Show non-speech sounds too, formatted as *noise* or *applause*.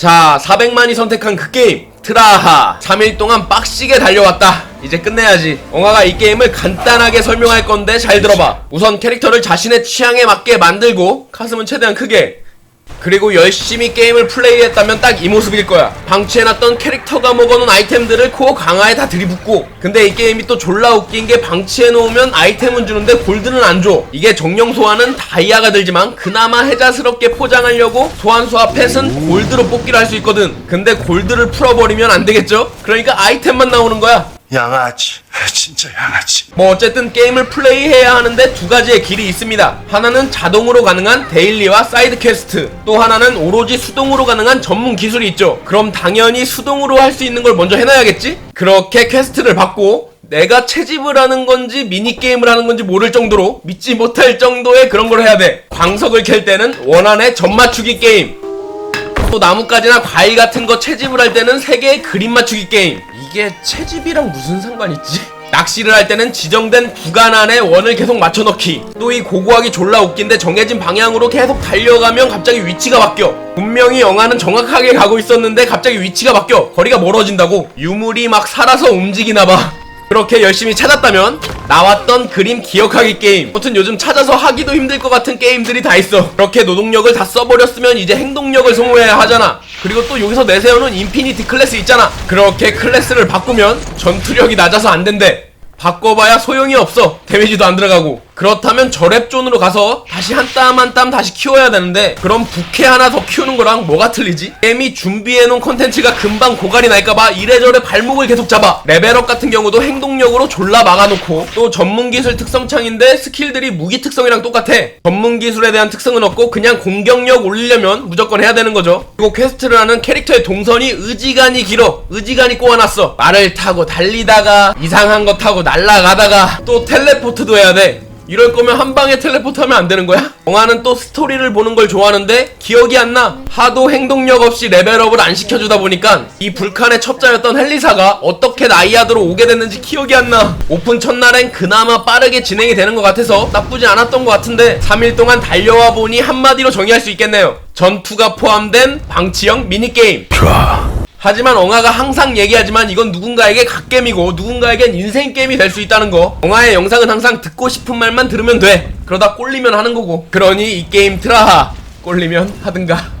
자 400만이 선택한 그 게임 트라하. 3일 동안 빡시게 달려왔다. 이제 끝내야지. 엉아가 이 게임을 간단하게 설명할 건데 잘 들어봐. 우선 캐릭터를 자신의 취향에 맞게 만들고 가슴은 최대한 크게 그리고 열심히 게임을 플레이했다면 딱 이 모습일 거야. 방치해놨던 캐릭터가 먹어놓은 아이템들을 코어 강화에 다 들이붓고. 근데 이 게임이 또 졸라 웃긴 게 방치해놓으면 아이템은 주는데 골드는 안 줘. 이게 정령 소환은 다이아가 들지만 그나마 해자스럽게 포장하려고 소환수와 펫은 골드로 뽑기를 할 수 있거든. 근데 골드를 풀어버리면 안 되겠죠? 그러니까 아이템만 나오는 거야. 양아치 진짜 양아치 뭐 어쨌든 게임을 플레이해야 하는데 두 가지의 길이 있습니다. 하나는 자동으로 가능한 데일리와 사이드 퀘스트, 또 하나는 오로지 수동으로 가능한 전문 기술이 있죠. 그럼 당연히 수동으로 할 수 있는 걸 먼저 해놔야겠지? 그렇게 퀘스트를 받고 내가 채집을 하는 건지 미니게임을 하는 건지 모를 정도로 믿지 못할 정도의 그런 걸 해야 돼. 광석을 캘 때는 원안의 점 맞추기 게임. 또 나뭇가지나 과일 같은 거 채집을 할 때는 세 개의 그림 맞추기 게임. 이게 채집이랑 무슨 상관 있지? *laughs* 낚시를 할 때는 지정된 구간 안에 원을 계속 맞춰넣기. 또 이 고고하기 졸라 웃긴데 정해진 방향으로 계속 달려가면 갑자기 위치가 바뀌어. 분명히 영화는 정확하게 가고 있었는데 갑자기 위치가 바뀌어. 거리가 멀어진다고. 유물이 막 살아서 움직이나봐. 그렇게 열심히 찾았다면 나왔던 그림 기억하기 게임. 아무튼 요즘 찾아서 하기도 힘들 것 같은 게임들이 다 있어. 그렇게 노동력을 다 써버렸으면 이제 행동력을 소모해야 하잖아. 그리고 또 여기서 내세우는 인피니티 클래스 있잖아. 그렇게 클래스를 바꾸면 전투력이 낮아서 안 된대. 바꿔봐야 소용이 없어. 데미지도 안 들어가고 그렇다면 저랩존으로 가서 다시 한 땀 한 땀 다시 키워야 되는데 그럼 부캐 하나 더 키우는 거랑 뭐가 틀리지? 게임이 준비해놓은 컨텐츠가 금방 고갈이 날까봐 이래저래 발목을 계속 잡아. 레벨업 같은 경우도 행동력으로 졸라 막아놓고. 또 전문기술 특성창인데 스킬들이 무기 특성이랑 똑같아. 전문기술에 대한 특성은 없고 그냥 공격력 올리려면 무조건 해야 되는 거죠. 그리고 퀘스트를 하는 캐릭터의 동선이 의지간이 길어. 의지간이 꼬아놨어. 말을 타고 달리다가 이상한 거 타고 날아가다가 또 텔레포트도 해야 돼 이럴 거면 한 방에 텔레포트 하면 안 되는 거야? 영화는 또 스토리를 보는 걸 좋아하는데 기억이 안 나. 하도 행동력 없이 레벨업을 안 시켜주다 보니까 이 불칸의 첩자였던 헬리사가 어떻게 나이아드로 오게 됐는지 기억이 안 나. 오픈 첫날엔 그나마 빠르게 진행이 되는 것 같아서 나쁘지 않았던 것 같은데 3일 동안 달려와 보니 한마디로 정의할 수 있겠네요. 전투가 포함된 방치형 미니게임. 하지만 엉아가 항상 얘기하지만 이건 누군가에게 갓겜이고 누군가에겐 인생 게임이 될 수 있다는 거. 엉아의 영상은 항상 듣고 싶은 말만 들으면 돼. 그러다 꼴리면 하는 거고. 그러니 이 게임 트라하 꼴리면 하든가.